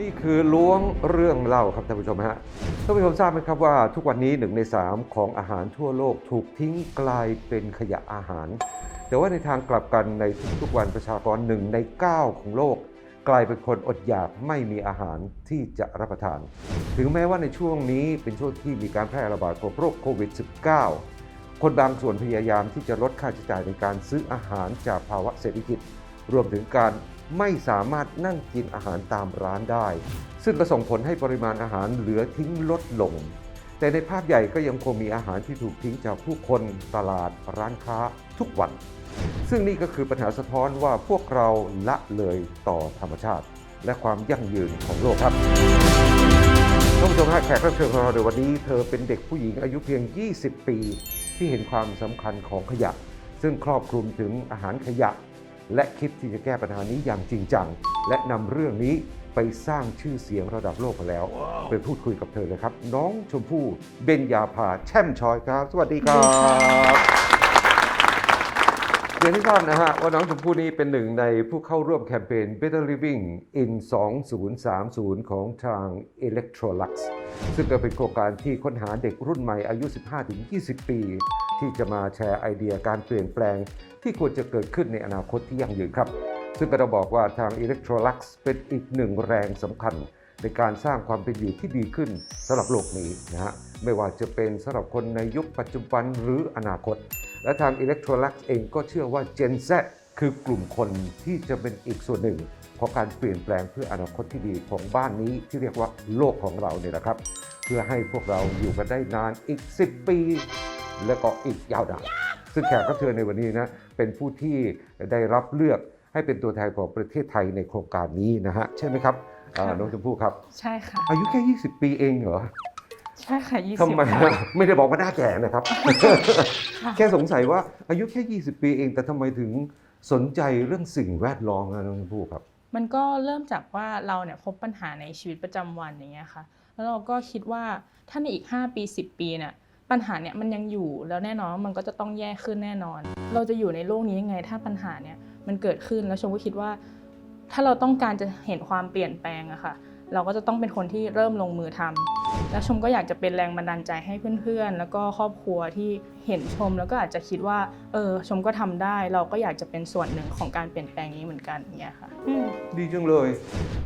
นี่คือล้วงเรื่องเล่าครับท่านผู้ชมฮะท่านผู้ชมทราบไหมครับว่าทุกวันนี้หนึ่งในสามของอาหารทั่วโลกถูกทิ้งกลายเป็นขยะอาหาร แต่ว่าในทางกลับกันในทุกๆวันประชากรหนึ่งใน 9 ของโลก กลายเป็นคนอดอยากไม่มีอาหารที่จะรับประทาน ถึงแม้ว่าในช่วงนี้เป็นช่วงที่มีการแพร่ระบาดของโรคโควิด -19 คนบางส่วนพยายามที่จะลดค่าใช้จ่ายในการซื้ออาหารจากภาวะเศรษฐกิจ รวมถึงการ ไม่สามารถนั่งกินอาหารตามร้านได้ ซึ่งก็ส่งผลให้ปริมาณอาหารเหลือทิ้งลดลง แต่ในภาพใหญ่ก็ยังคงมีอาหารที่ถูกทิ้งจากผู้คนตลาดร้านค้าทุกวัน ซึ่งนี่ก็คือปัญหาสะท้อนว่าพวกเราละเลยต่อธรรมชาติ และความยั่งยืนของโลกครับท่านผู้ชมฮะแขกรับเชิญของเราในวันนี้ เธอเป็นเด็กผู้หญิงอายุเพียง 20 ปี ที่เห็นความสำคัญของขยะ ซึ่งครอบคลุมถึงอาหารขยะ และคิดที่จะแก้ปัญหานี้อย่างจริงจัง และนำเรื่องนี้ไปสร้างชื่อเสียงระดับโลกมาแล้ว ไปพูดคุยกับเธอเลยครับ น้องชมพู่เบญญาภาแช่มชอยครับ สวัสดีครับ เรียนที่ทราบนะฮะว่าน้องชมพู่นี้เป็นหนึ่งในผู้เข้าร่วมแคมเปญ Better Living in 2030 ของทาง Electrolux ซึ่งก็เป็นโครงการที่ค้นหาเด็กรุ่นใหม่อายุ 15-20 ปี ที่จะมาแชร์ไอเดียการเปลี่ยนแปลง ที่ควรจะเกิดขึ้นในอนาคตที่ยั่งยืนครับ ซึ่งก็ต้องบอกว่าทาง Electrolux เป็นอีกหนึ่งแรงสำคัญ ในการสร้างความเป็นอยู่ที่ดีขึ้นสำหรับโลกนี้นะฮะไม่ว่าจะเป็นสำหรับคนในยุคปัจจุบันหรืออนาคต และทาง Electrolux เองก็เชื่อว่า Gen Z คือกลุ่มคนที่จะเป็นอีกส่วนหนึ่งของการเปลี่ยนแปลงเพื่ออนาคตที่ดีของบ้านนี้ที่เรียกว่าโลกของเราเนี่ยนะครับ เพื่อให้พวกเราอยู่กันได้นานอีก 10 ปี และก็อีกยาวนานซึ่งแขกรับเชิญในวันนี้นะเป็นผู้ที่ได้รับเลือกให้เป็นตัวแทนของประเทศไทยในโครงการนี้นะฮะใช่ไหมครับอ่าค่ะน้องชมพู่ครับ ใช่ค่ะ อายุแค่ 20 ปีเองเหรอ ใช่ค่ะยี่สิบทำไมค่ะ ไม่ได้บอกว่าหน้าแก่นะครับ ค่ะ แค่สงสัยว่าอายุแค่ 20 ปีเอง แต่ทำไมถึงสนใจเรื่องสิ่งแวดล้อมนะน้องชมพู่ครับ มันก็เริ่มจากว่าเราเนี่ยพบปัญหาในชีวิตประจำวันอย่างเงี้ยค่ะ แล้วเราก็คิดว่าถ้าในอีก 5 ปี 10 ปีเนี่ยปัญหาเนี่ยมันยังอยู่แล้วแน่นอนว่ามันก็จะต้องแย่ขึ้นแน่นอน เราจะอยู่ในโลกนี้ยังไงถ้าปัญหาเนี่ยมันเกิดขึ้นแล้วชมก็คิดว่า ถ้าเราต้องการจะเห็นความเปลี่ยนแปลงอะค่ะ เราก็จะต้องเป็นคนที่เริ่มลงมือทำแล้วชมก็อยากจะเป็นแรงบันดาลใจให้เพื่อนๆ แล้วก็ครอบครัวที่เห็นชมแล้วก็อาจจะคิดว่าเออชมก็ทำได้ เราก็อยากจะเป็นส่วนหนึ่งของการเปลี่ยนแปลงนี้เหมือนกันอย่างเงี้ยค่ะอืมดีจังเลย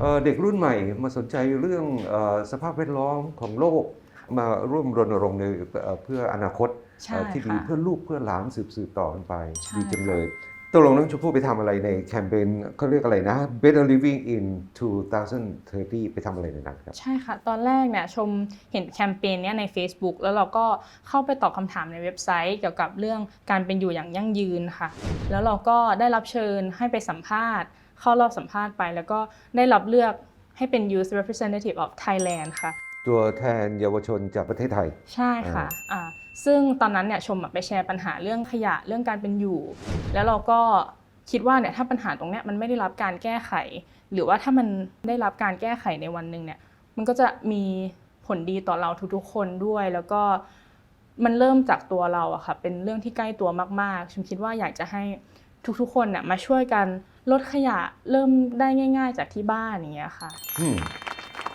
เอ่อเด็กรุ่นใหม่มาสนใจเรื่องเอ่อสภาพแวดล้อมของโลกมาร่วมรณรงค์ในเอ่อเพื่ออนาคตใช่เอ่อที่ดีค่ะเพื่อลูกเพื่อหลานสืบสืบต่อกันไปใช่ดีจังเลย ตกลงน้องชมพู่ไปทำอะไรในแคมเปญเขาเรียกอะไรนะ Better Living in 2030 ไปทำอะไรในนั้นครับ ใช่ค่ะ ตอนแรกเนี่ยชมเห็นแคมเปญเนี้ยใน Facebook แล้วเราก็เข้าไปตอบคำถามในเว็บไซต์ เกี่ยวกับเรื่องการเป็นอยู่อย่างยั่งยืนค่ะ แล้วเราก็ได้รับเชิญให้ไปสัมภาษณ์ เข้ารอบสัมภาษณ์ไป แล้วก็ได้รับเลือกให้เป็น Youth Representative of Thailand ค่ะ ตัวแทนเยาวชนจากประเทศไทย ใช่ค่ะอ่าซึ่งตอนนั้นเนี่ยชมอะไปแชร์ปัญหาเรื่องขยะเรื่องการเป็นอยู่ แล้วเราก็คิดว่าเนี่ยถ้าปัญหาตรงเนี้ยมันไม่ได้รับการแก้ไข หรือว่าถ้ามันได้รับการแก้ไขในวันหนึ่งเนี่ยมันก็จะมีผลดีต่อเราทุกๆ คนด้วย แล้วก็มันเริ่มจากตัวเราอะค่ะเป็นเรื่องที่ใกล้ตัวมากๆชมคิดว่าอยากจะให้ทุกๆ คนเนี่ยมาช่วยกันลดขยะเริ่มได้ง่าย ๆ จากที่บ้านอย่างเงี้ยค่ะอืม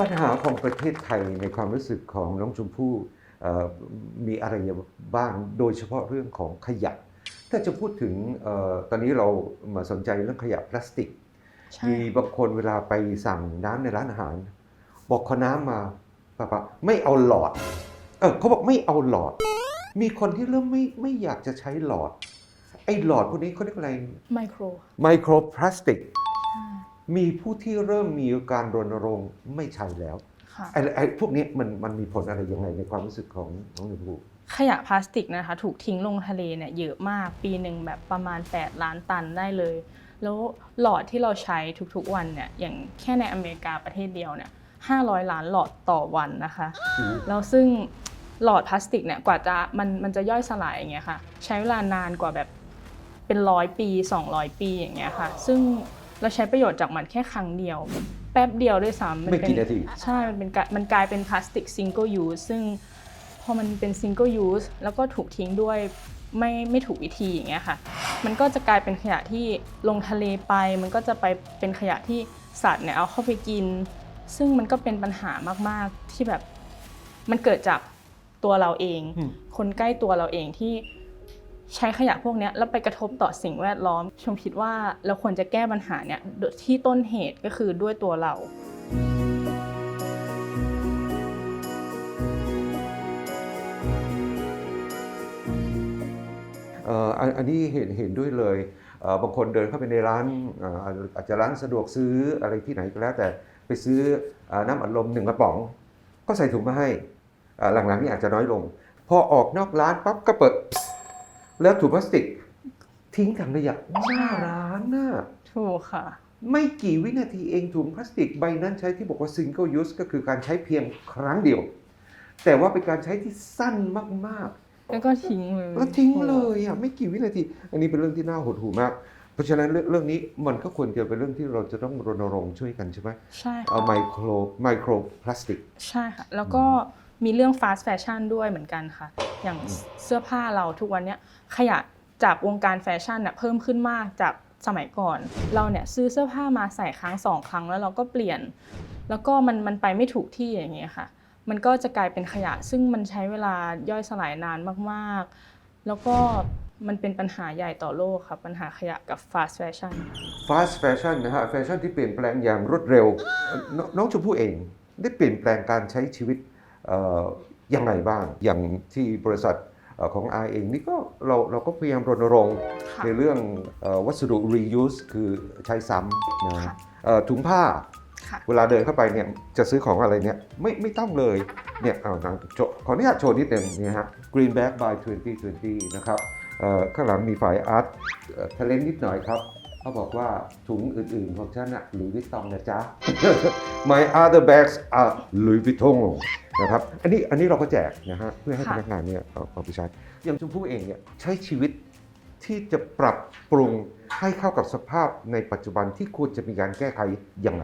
ปัญหาของประเทศไทยในความรู้สึกของน้องชมพู่เอ่อมีอะไรบ้างโดยเฉพาะเรื่องของขยะ ถ้าจะพูดถึงเออตอนนี้เรามาสนใจเรื่องขยะพลาสติกใช่มีบางคนเวลาไปสั่งน้ำในร้านอาหาร บอกขอน้ำมาป้าปะไม่เอาหลอดเออเขาบอกไม่เอาหลอด มีคนที่เริ่มไม่ไม่อยากจะใช้หลอด ไอ้หลอดพวกนี้เขาเรียกอะไรไมโครไมโครพลาสติก มีผู้ที่เริ่มมีการรณรงค์ไม่ใช้แล้วค่ะไอ้ไอ้พวกนี้มันมันมีผลอะไรยังไงในความรู้สึกของน้องชมพู่ขยะพลาสติกนะคะ ถูกทิ้งลงทะเลเนี่ยเยอะมากปีหนึ่งแบบประมาณ 8 ล้านตันได้เลย แล้วหลอดที่เราใช้ทุกๆวันเนี่ยอย่างแค่ในอเมริกาประเทศเดียวเนี่ย500 ล้านหลอดต่อวันนะคะแล้วซึ่งหลอดพลาสติกเนี่ยกว่าจะมันมันจะย่อยสลายอย่างเงี้ยค่ะ ใช้เวลานานกว่าแบบเป็นร้อยปี 200 ปีอย่างเงี้ยค่ะ ซึ่ง เราใช้ประโยชน์จากมันแค่ครั้งเดียว แป๊บเดียวด้วยซ้ำไม่เป็กี่นาทีใช่มันเป็นกะมันกลายเป็นพลาสติกซิงเกิลยูสซึ่งพอมันเป็นซิงเกิลยูสแล้วก็ถูกทิ้งด้วยไม่ไม่ถูกวิธีอย่างเงี้ยค่ะ มันก็จะกลายเป็นขยะที่ลงทะเลไป มันก็จะไปเป็นขยะที่สัตว์เนี่ยเอาเข้าไปกิน ซึ่งมันก็เป็นปัญหามาก ๆ ที่แบบมันเกิดจากตัวเราเองอืมคนใกล้ตัวเราเองที่ ใช้ขยะพวกนี้แล้วไปกระทบต่อสิ่งแวดล้อม ชมคิดว่าเราควรจะแก้ปัญหาเนี่ยที่ต้นเหตุก็คือด้วยตัวเราเอ่ออันนี้เห็นเห็นด้วยเลยเบางคนเดินเข้าไปในร้านอาจจะร้านสะดวกซื้ออะไรที่ไหนก็แล้ว แต่ไปซื้ออน้ำอัดลมหนึ่งกระป๋อง ก็ใส่ถุงมาให้หลังๆนี่อาจจะน้อยลง พอออกนอกร้านปั๊บก็เปิด แล้วถุงพลาสติก ทิ้งถังขยะหน้าร้านน่ะถูกค่ะ ไม่กี่วินาทีเองถุงพลาสติกใบนั้นใช้ที่บอกว่า single use ก็คือการใช้เพียงครั้งเดียว แต่ว่าเป็นการใช้ที่สั้นมากๆ แล้วก็ทิ้งเลยแล้วทิ้งเลยอะไม่กี่วินาที อันนี้เป็นเรื่องที่น่าหดหู่มากเพราะฉะนั้นเรื่องเรื่องนี้มันก็ควรจะเป็นเรื่องที่เราจะต้องรณรงค์ช่วยกันใช่ไหมใช่เอาค่ะไมโครไมโครพลาสติก ใช่ค่ะ แล้วก็ มีเรื่อง fast fashion ด้วยเหมือนกันค่ะ อย่างเสื้อผ้าเราทุกวันเนี้ยขยะจากวงการแฟชั่นเนี่ยเพิ่มขึ้นมากจากสมัยก่อน เราเนี่ยซื้อเสื้อผ้ามาใส่ครั้งสองครั้งแล้วเราก็เปลี่ยน แล้วก็มันมันไปไม่ถูกที่อย่างเงี้ยค่ะ มันก็จะกลายเป็นขยะซึ่งมันใช้เวลาย่อยสลายนานมากๆ แล้วก็มันเป็นปัญหาใหญ่ต่อโลกค่ะปัญหาขยะกับ fast fashion fast fashion นะฮะแฟชั่นที่เปลี่ยนแปลงอย่างรวดเร็วนน้องชมพู่เองได้เปลี่ยนแปลงการใช้ชีวิตเอ่อ ยังไงบ้าง อย่างที่บริษัทเอ่อของ I เองนี่ก็เราเราก็พยายามรณรงค์ค่ะในเรื่องเอ่อวัสดุ reuse คือใช้ซ้ำนะค่ะเอ่อถุงผ้าค่ะเวลาเดินเข้าไปเนี่ยจะซื้อของอะไรเนี่ยไม่ไม่ต้องเลยเนี่ยเอานะโชว์ขออนุญาตโชว์นิดหนึ่งเนี่ยฮะ Green Bag by 2020 นะครับเอ่อข้างหลังมีฝ่ายอาร์ตทะเลนนิดหน่อยครับ เขาบอกว่าถุงอื่นๆของฉันอะหลุยวิตตองนะจ๊ะ My other bags are Louis Vuitton นะครับอันนี้อันนี้เราก็แจกนะฮะเพื่อให้พนักงานเนี่ยเอาเอาไปใช้อย่างชมพู่เองเนี่ยใช้ชีวิตที่จะปรับปรุงให้เข้ากับสภาพในปัจจุบันที่ควรจะมีการแก้ไขยังไง